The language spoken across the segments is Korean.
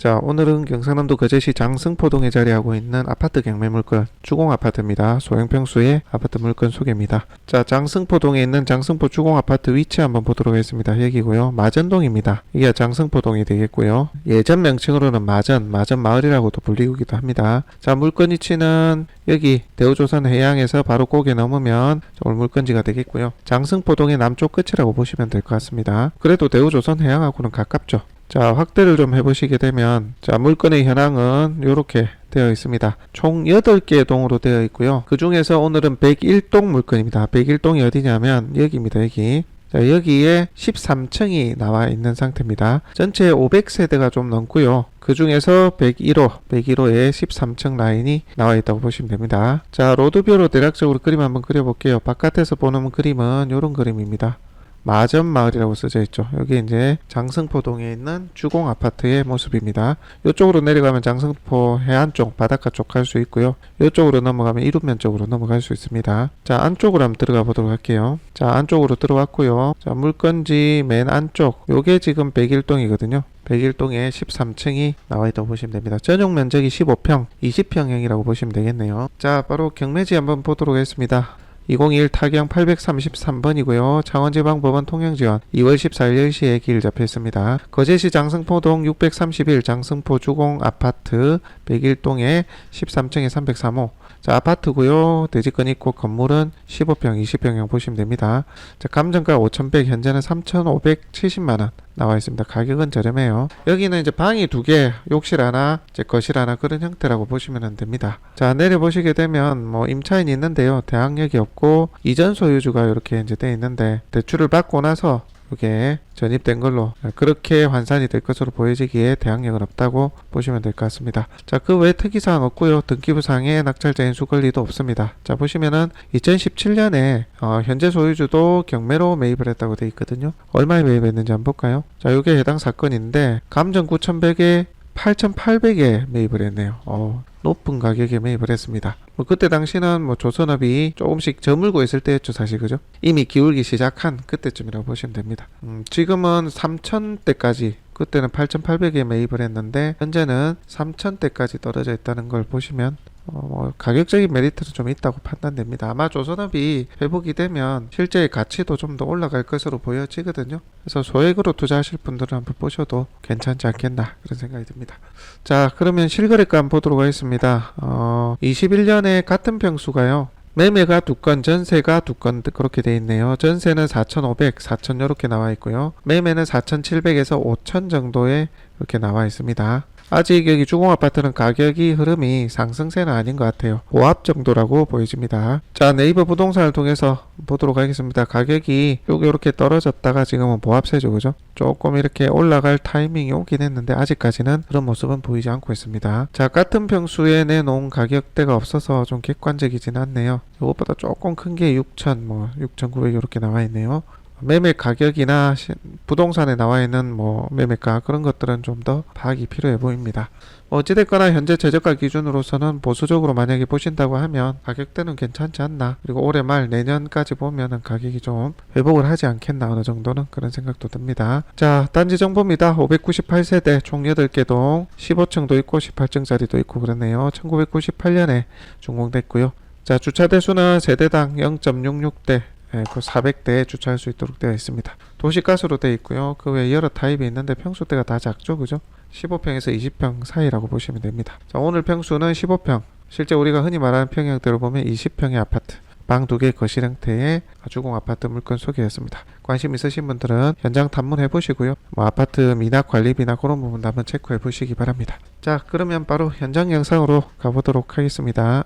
자, 오늘은 경상남도 거제시 장승포동에 자리하고 있는 아파트 경매 물건 주공 아파트입니다. 소형평수의 아파트 물건 소개입니다. 자, 장승포동에 있는 장승포 주공 아파트 위치 한번 보도록 하겠습니다. 여기고요. 마전동입니다. 이게 장승포동이 되겠고요. 예전 명칭으로는 마전, 마전 마을이라고도 불리기도 합니다. 자, 물건 위치는 여기 대우조선 해양에서 바로 고개 넘으면 오늘 물건지가 되겠고요. 장승포동의 남쪽 끝이라고 보시면 될 것 같습니다. 그래도 대우조선 해양하고는 가깝죠. 자, 확대를 좀 해보시게 되면, 자, 물건의 현황은 이렇게 되어 있습니다. 총 8개의 동으로 되어 있고요. 그 중에서 오늘은 101동 물건입니다. 101동이 어디냐면, 여기입니다, 여기. 자, 여기에 13층이 나와 있는 상태입니다. 전체 500세대가 좀 넘고요. 그 중에서 101호, 101호에 13층 라인이 나와 있다고 보시면 됩니다. 자, 로드뷰로 대략적으로 그림 한번 그려볼게요. 바깥에서 보는 그림은 이런 그림입니다. 마전 마을이라고 써져 있죠. 여기 이제 장승포동에 있는 주공 아파트의 모습입니다. 이쪽으로 내려가면 장승포 해안 쪽 바닷가 쪽 갈 수 있고요. 이쪽으로 넘어가면 이룸면 쪽으로 넘어갈 수 있습니다. 자 안쪽으로 한번 들어가 보도록 할게요. 자 안쪽으로 들어왔고요. 자 물건지 맨 안쪽 요게 지금 101동이거든요. 101동에 13층이 나와 있다고 보시면 됩니다. 전용 면적이 15평, 20평형이라고 보시면 되겠네요. 자 바로 경매지 한번 보도록 하겠습니다. 201 타경 833번이고요. 창원지방법원 통영지원 2월 14일 10시에 길 잡혀 있습니다. 거제시 장승포동 631 장승포 주공 아파트 101동에 13층에 303호 자 아파트고요. 대지권 있고 건물은 15평, 20평형 보시면 됩니다. 자 감정가 5,100 현재는 3,570만 원 나와 있습니다. 가격은 저렴해요. 여기는 이제 방이 두 개, 욕실 하나, 이제 거실 하나 그런 형태라고 보시면 됩니다. 자 내려 보시게 되면 뭐 임차인이 있는데요. 대항력이 없고 이전 소유주가 이렇게 이제 돼 있는데 대출을 받고 나서 이게 전입된 걸로 그렇게 환산이 될 것으로 보여지기에 대항력은 없다고 보시면 될 것 같습니다. 자, 그 외 특이사항 없고요. 등기부상에 낙찰자 인수 권리도 없습니다. 자, 보시면은 2017년에 어, 현재 소유주도 경매로 매입을 했다고 돼 있거든요. 얼마에 매입했는지 한번 볼까요? 자, 이게 해당 사건인데 감정 9,100에 8,800에 매입을 했네요. 어, 높은 가격에 매입을 했습니다. 뭐 그때 당시는 뭐 조선업이 조금씩 저물고 있을 때였죠, 사실 그죠? 이미 기울기 시작한 그때쯤이라고 보시면 됩니다. 음, 지금은 3,000대까지 그때는 8,800에 매입을 했는데 현재는 3,000대까지 떨어져 있다는 걸 보시면 어, 뭐 가격적인 메리트는 좀 있다고 판단됩니다. 아마 조선업이 회복이 되면 실제의 가치도 좀 더 올라갈 것으로 보여지거든요. 그래서 소액으로 투자하실 분들은 한번 보셔도 괜찮지 않겠나 그런 생각이 듭니다. 자, 그러면 실거래가 한번 보도록 하겠습니다. 어, 21년에 같은 평수가요. 매매가 두 건, 전세가 두 건 그렇게 돼 있네요. 전세는 4,500, 4,000 이렇게 나와 있고요. 매매는 4,700에서 5,000 정도에 이렇게 나와 있습니다. 아직 여기 주공 아파트는 가격이 흐름이 상승세는 아닌 것 같아요. 보합 정도라고 보여집니다. 자 네이버 부동산을 통해서 보도록 하겠습니다. 가격이 여기 이렇게 떨어졌다가 지금은 보합세죠, 그죠? 조금 이렇게 올라갈 타이밍이 오긴 했는데 아직까지는 그런 모습은 보이지 않고 있습니다. 자 같은 평수에 내놓은 가격대가 없어서 좀 객관적이진 않네요. 이것보다 조금 큰 게 6,000, 뭐 6,900 이렇게 나와 있네요. 매매 가격이나 시- 부동산에 나와 있는 뭐 매매가 그런 것들은 좀 더 파악이 필요해 보입니다. 어찌됐거나 현재 최저가 기준으로서는 보수적으로 만약에 보신다고 하면 가격대는 괜찮지 않나 그리고 올해 말 내년까지 보면은 가격이 좀 회복을 하지 않겠나 어느 정도는 그런 생각도 듭니다. 자 단지 정보입니다. 598세대 총 8개 동 15층도 있고 18층짜리도 있고 그러네요. 1998년에 준공됐고요. 자 주차 대수는 세대당 0.66대 예, 그 400대에 주차할 수 있도록 되어 있습니다. 도시가스로 되어 있고요. 그 외에 여러 타입이 있는데 평수대가 다 작죠, 그죠? 15평에서 20평 사이라고 보시면 됩니다. 자, 오늘 평수는 15평. 실제 우리가 흔히 말하는 평형대로 보면 20평의 아파트. 방 두 개 거실 형태의 주공 아파트 물건 소개였습니다. 관심 있으신 분들은 현장 탐문해 보시고요. 뭐 아파트 미납 관리비나 그런 부분도 한번 체크해 보시기 바랍니다. 자, 그러면 바로 현장 영상으로 가보도록 하겠습니다.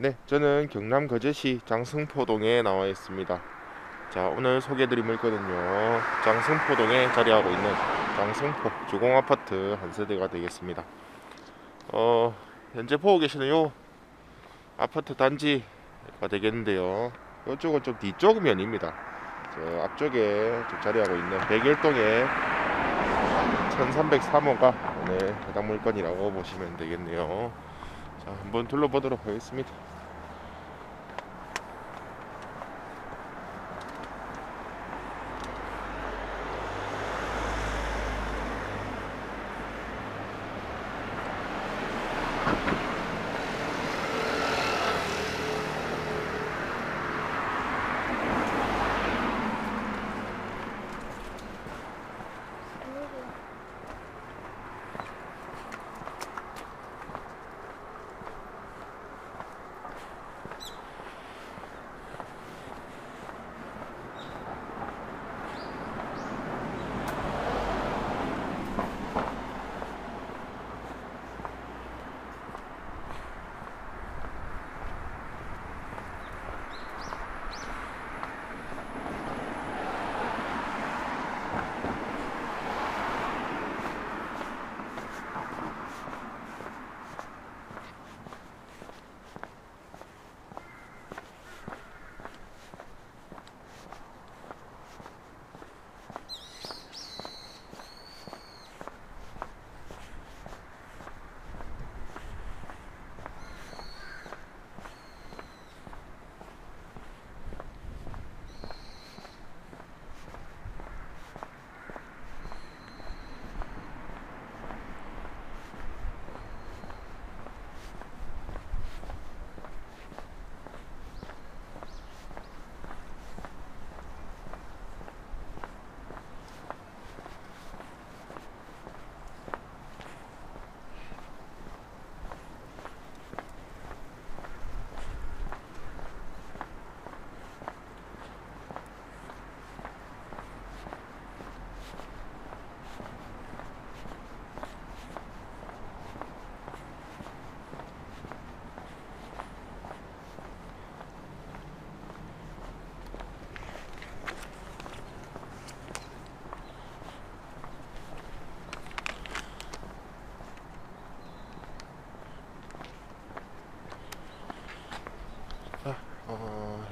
네, 저는 경남 거제시 장승포동에 나와 있습니다. 자, 오늘 소개해드릴 물건은요, 장승포동에 자리하고 있는 장승포 주공 아파트 한 세대가 되겠습니다. 어, 현재 보고 계시는 요 아파트 단지가 되겠는데요. 이쪽은 좀 뒤쪽 면입니다. 저 앞쪽에 좀 자리하고 있는 백일동의 1303호가 오늘 해당 물건이라고 보시면 되겠네요. 자, 한번 둘러보도록 하겠습니다.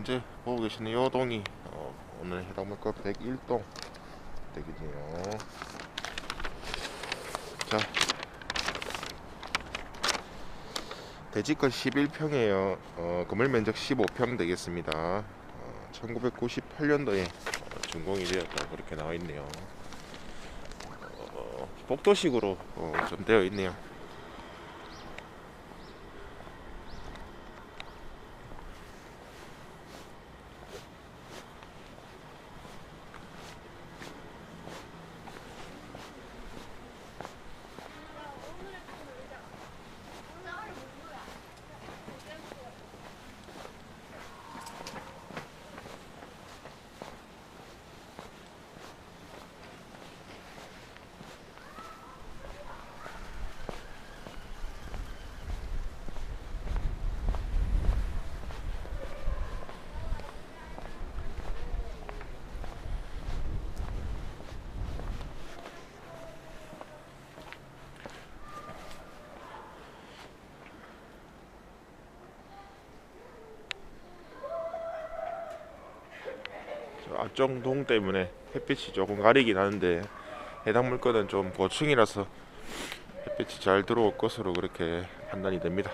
현재 보고 계시는 이 동이 어, 오늘 해당 물건 101동 댁이네요. 자, 대지권 11평이에요. 어, 건물 면적 15평 되겠습니다. 어, 1998년도에 준공이 되었다고 그렇게 나와 있네요. 어, 복도식으로 어, 좀 되어 있네요. 저 앞쪽 동 때문에 햇빛이 조금 가리긴 하는데 해당 물건은 좀 고층이라서 햇빛이 잘 들어올 것으로 그렇게 판단이 됩니다.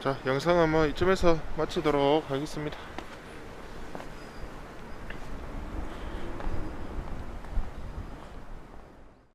자 영상은 뭐 이쯤에서 마치도록 하겠습니다